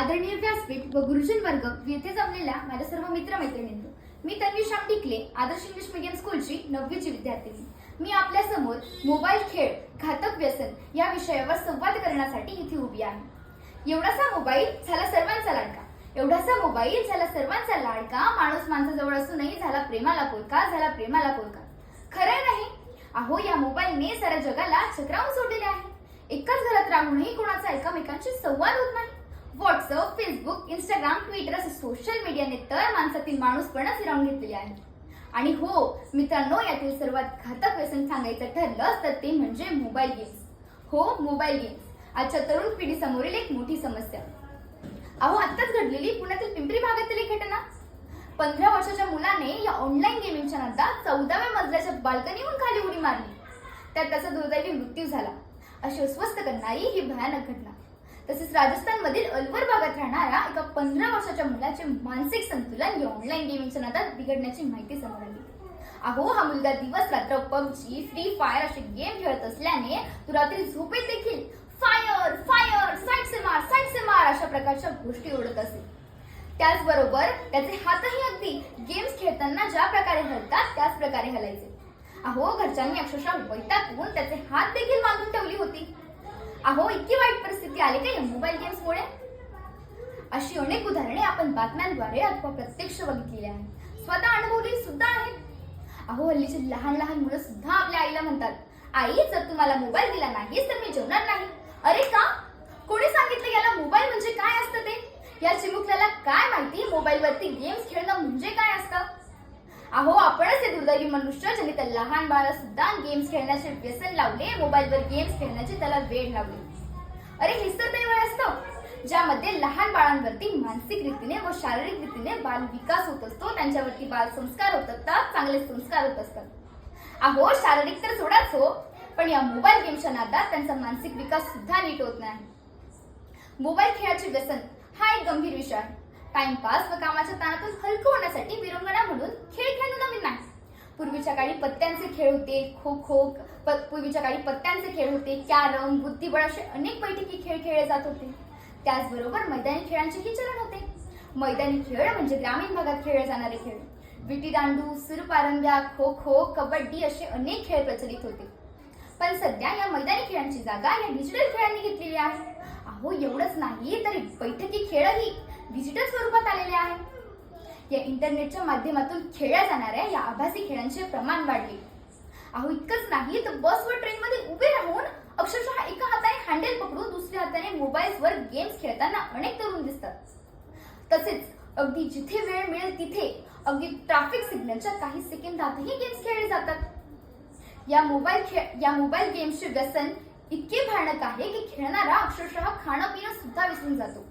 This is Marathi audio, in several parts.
आदरणीय व्यासपीठ व गुरुजन वर्ग येथे जमलेल्या माझ्या सर्व मित्रमैत्रिणींनो मी तन्वी श्याम टिकले आदर्श इंग्लिश मीडियम स्कूलची नववीची विद्यार्थिनी. मी आपल्यासमोर मोबाईल खेळ घातक व्यसन या विषयावर संवाद करण्यासाठी इथे उभी आहे. एवढासा मोबाईल झाला सर्वांचा लाडका. एवढासा मोबाईल झाला सर्वांचा लाडका. माणूस माणसाजवळ असूनही झाला प्रेमाला पोलका झाला प्रेमाला पोलका खरं नाही? अहो या मोबाईलने साऱ्या जगाला चक्रावून सोडलेले आहे. एकाच घरात राहूनही कोणाचा एकमेकांशी संवाद होत नाही. व्हॉट्सअप फेसबुक इंस्टाग्राम ट्विटर असे सोशल मीडियाने तर माणसातील माणूसपणच हिरावून घेतलेली आहे आणि हो मित्रांनो यातील सर्वात घातक व्यसन सांगायचं ठरलं तर ते म्हणजे मोबाईल गेम्स हो मोबाईल गेम्स आजच्या तरुण पिढीसमोरील एक मोठी समस्या. अहो आत्ताच घडलेली पुण्यातील पिंपरी भागातील एक घटना. पंधरा वर्षाच्या मुलाने या ऑनलाईन गेमिंगच्या नादात चौदाव्या मजल्याच्या बाल्कनीहून खाली उडी मारली. त्यात त्याचा दुर्दैवी मृत्यू झाला. अशी अस्वस्थ करणारी ही भयानक घटना. तसेच राजस्थानमधील अलवर भागात राहणाऱ्या एका पंधरा वर्षाच्या मुलाचे मानसिक संतुलन हे ऑनलाईन गेमिंगच्या नादात बिघडण्याची माहिती समोर आली. अहो हा मुलगा दिवस रात्र पबजी फ्री फायर असे गेम खेळत असल्याने तो रात्री झोपेत देखील फायर फायर साईड से मार साईड से मार अशा प्रकारच्या गोष्टी ओढत असे. त्याचबरोबर त्याचे हातही अगदी गेम्स खेळताना ज्या प्रकारे हलतात त्याच प्रकारे हलायचे. अहो घरच्यांनी अक्षरशः वैतागून त्याचे हात देखील मागून ठेवली होती. अहो इतकी वाईट परिस्थिती आली का या मोबाईल गेम्समुळे अशी अनेक उदाहरणे आपण बातम्यांद्वारे अथवा प्रत्यक्ष बघितलेली आहेत. स्वतः अनुभवली सुद्धा आहेत. अहो हल्लीचे लहान लहान मुलं सुद्धा आपल्या आईला म्हणतात आई जर तुम्हाला मोबाईल दिला नाहीस तर मी जेवणार नाही. अरे का? कोणी सांगितलं याला मोबाईल म्हणजे काय असतं ते? या चिमुकल्याला काय माहिती? मोबाईल वरती गेम्स खेळणं म्हणजे काय असतं? अहो आपणच हे दुर्दैवी मनुष्य ज्यांनी त्या लहान बाळा सुद्धा गेम्स खेळण्याचे व्यसन लावले मोबाईलवर गेम्स खेळण्याचे त्याला वेळ लावले. अरे हेच तर ते वेळ असतं. ज्यामध्ये लहान बाळांवरती मानसिक रीतीने व शारीरिक रीतीने बाल विकास होत असतो त्यांच्यावरती बाल संस्कार होत असतात चांगले संस्कार होत असतात. अहो शारीरिक तर सोडाच हो पण या मोबाईल गेमच्या नादात त्यांचा मानसिक विकास सुद्धा नीट होत नाही. मोबाईल खेळाचे व्यसन हा एक गंभीर विषय आहे. टाइमपास व कामाच्या ताणातून हलकं होण्यासाठी विरंगणा म्हणून खेळ खेळणं नवीन नाही. पूर्वीच्या काळी पत्त्यांचे खेळ होते खो खो प- पूर्वीच्या काळी पत्त्यांचे खेळ होते कॅरम बुद्धिबळ असे अनेक बैठकी खेळ खेळले जात होते. त्याचबरोबर मैदानी खेळांचेही चलन होते. मैदानी खेळ म्हणजे ग्रामीण भागात खेळले जाणारे खेळ. विटीदांडू सुरपारंब्या खो खो कबड्डी असे अनेक खेळ प्रचलित होते. पण सध्या या मैदानी खेळांची जागा या डिजिटल खेळांनी घेतलेली आहे. अहो एवढंच नाही तर बैठकी खेळही डिजिटल स्वरूपात आलेले आहे. या इंटरनेटच्या माध्यमातून खेळल्या जाणाऱ्या या आभासी खेळांचे प्रमाण वाढले. अहो इतकंच नाही तर बस व ट्रेन मध्ये उभे राहून अक्षरशः एका हाताने हँडल पकडून दुसऱ्या हाताने मोबाईल्सवर गेम्स खेळताना अनेक तरुण दिसतात. तसेच अगदी जिथे वेळ मिळेल तिथे अगदी ट्रॅफिक सिग्नलच्या काही सेकंदातही गेम्स खेळले जातात. या मोबाईल खेळ या मोबाईल गेम्सचे व्यसन इतके भयानक आहे की खेळणारा अक्षरशः खाणं पिणं सुद्धा विसरून जातो.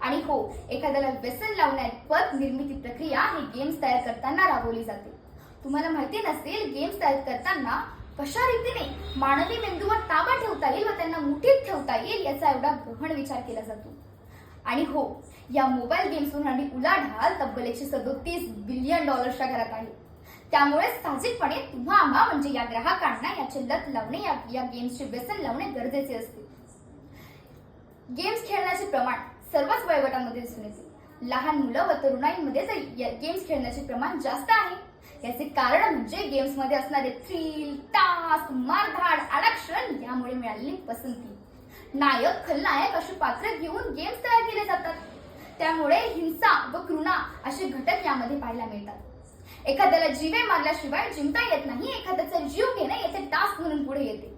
आणि हो एखाद्याला व्यसन लावण्यात निर्मिती प्रक्रिया ही गेम्स तयार करताना राबवली जाते. तुम्हाला माहिती नसेल गेम्स तयार करताना कशा रीतीने मानवी मेंदूवर ताबा ठेवता येईल व त्यांना मुठीत ठेवता येईल याचा एवढा गहन विचार केला जातो. आणि हो या मोबाईल गेम्सवरून आणि उलाढाल तब्बल एकशे सदोतीस बिलियन डॉलर्सच्या घरात आहे. त्यामुळे साहजिकपणे तुम्हा आम्हा म्हणजे या ग्राहकांना याचे लत लावणे या, या गेम्सचे व्यसन लावणे गरजेचे असते. गेम्स खेळण्याचे प्रमाण सर्वच वयोगटामध्ये दिसून येते. लहान मुलं व तरुणाईमध्ये गेम्स खेळण्याचे प्रमाण जास्त आहे याचे कारण म्हणजे गेम्समध्ये असणारे थ्रिल तास मारधाड आरक्षण यामुळे मिळालेली पसंती. नायक खलनायक अशी पात्र घेऊन गेम्स तयार केले जातात. त्यामुळे हिंसा व कृणा असे घटक यामध्ये पाहायला मिळतात. एखाद्याला जीवे मारल्याशिवाय जिंकता येत नाही एखाद्याचा जीव घेणे याचे टास्क म्हणून पुढे येते.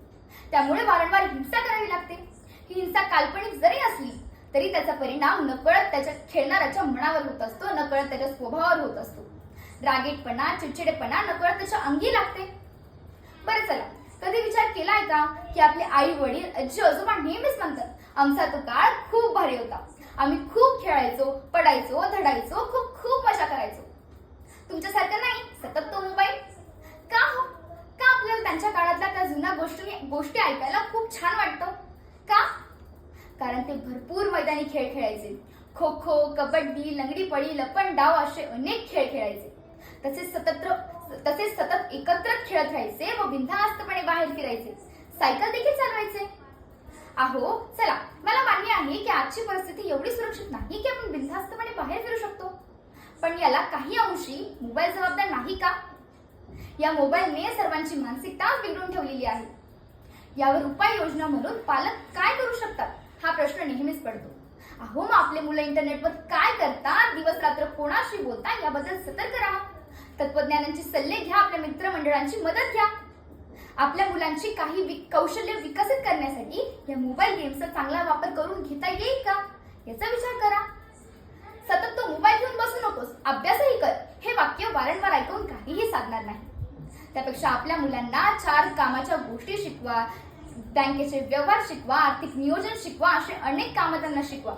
त्यामुळे वारंवार हिंसा करावी लागते. ही हिंसा काल्पनिक जरी असली तरी त्याचा परिणाम नकळत त्याच्या खेळणाऱ्याच्या मनावर होत असतो नकळत त्याच्या स्वभावावर होत असतो. रागीटपणा चिडचिडेपणा नकळत त्याच्या अंगी लागते. बरं चला कधी विचार केलाय का की आपले आई वडील आजी आजोबा नेहमीच म्हणतात आमचा तो काळ खूप भारी होता. आम्ही खूप खेळायचो पडायचो धडायचो खूप खूप मजा करायचो. तुमच्यासारखं नाही सतत तो मोबाईल. का हो? का आपल्याला त्यांच्या काळातल्या त्या जुन्या गोष्टी गोष्टी ऐकायला खूप छान वाटतं? कारण ते भरपूर मैदानी खेळ खेळायचे. खो खो कबड्डी लंगडी पळी लपण डाव असे अनेक खेळ खेळायचे. तसेच सतत तसेच सतत एकत्र खेळत राहायचे व बिनधास्तपणे बाहेर फिरायचे. सायकल देखील चालवायचे. आहो चला मला मान्य आहे की आजची परिस्थिती एवढी सुरक्षित नाही की आपण बिनधास्तपणे बाहेर फिरू शकतो. पण याला काही अंशी मोबाईल जबाबदार नाही का? या मोबाईलने सर्वांची मानसिकता बिघडून ठेवलेली आहे. यावर उपाययोजना म्हणून पालक काय करू शकतात? हा प्रश्न नेहमीच पडतो. अहो मग आपले मुलं इंटरनेटवर काय करतात? दिवस रात्र कोणाशी बोलता याबद्दल सतर्क राहा. तत्वज्ञानांचे सल्ले घ्या आपल्या मित्रमंडळांची मदत घ्या. आपल्या मुलांची काही वि- कौशल्य विकसित करण्यासाठी या मोबाईल गेमचा चांगला वापर करून घेता येईल का? याचा विचार करा. सतत तो मोबाईल घेऊन बसू नकोस. अभ्यासही कर. हे वाक्य वारंवार ऐकून काहीही साधणार नाही. त्यापेक्षा आपल्या मुलांना चार कामाच्या गोष्टी शिकवा बँकेचे व्यवहार शिकवा आर्थिक नियोजन शिकवा असे अनेक कामं त्यांना शिकवा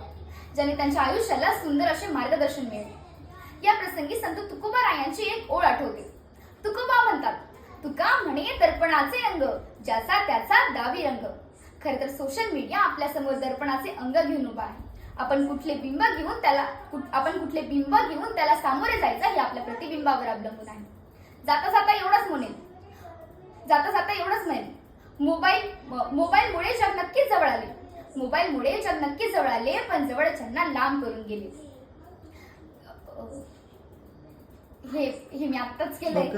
ज्याने त्यांच्या आयुष्याला सुंदर असे मार्गदर्शन मिळेल. या प्रसंगी संत तुकोबा रायांची एक ओळ आठवते. तुकोबा म्हणतात तुका म्हणे दर्पणाचे अंग ज्याचा त्याचा दावी रंग. खर तर सोशल मीडिया आपल्यासमोर दर्पणाचे अंग घेऊन उभा आहे. आपण कुठले बिंब घेऊन त्याला आपण कुठले बिंब घेऊन त्याला सामोरे जायचं हे आपल्या प्रतिबिंबावर अवलंबून आहे. जाता जाता एवढंच म्हणेन जाता जाता एवढंच म्हणेल. मोबाईल मोबाईलमुळे जग नक्कीच जवळ आले. मोबाईलमुळे जग नक्कीच जवळ आले पण जवळच्यांना लांब करून गेले. हे हे मी आत्ताच केलंय.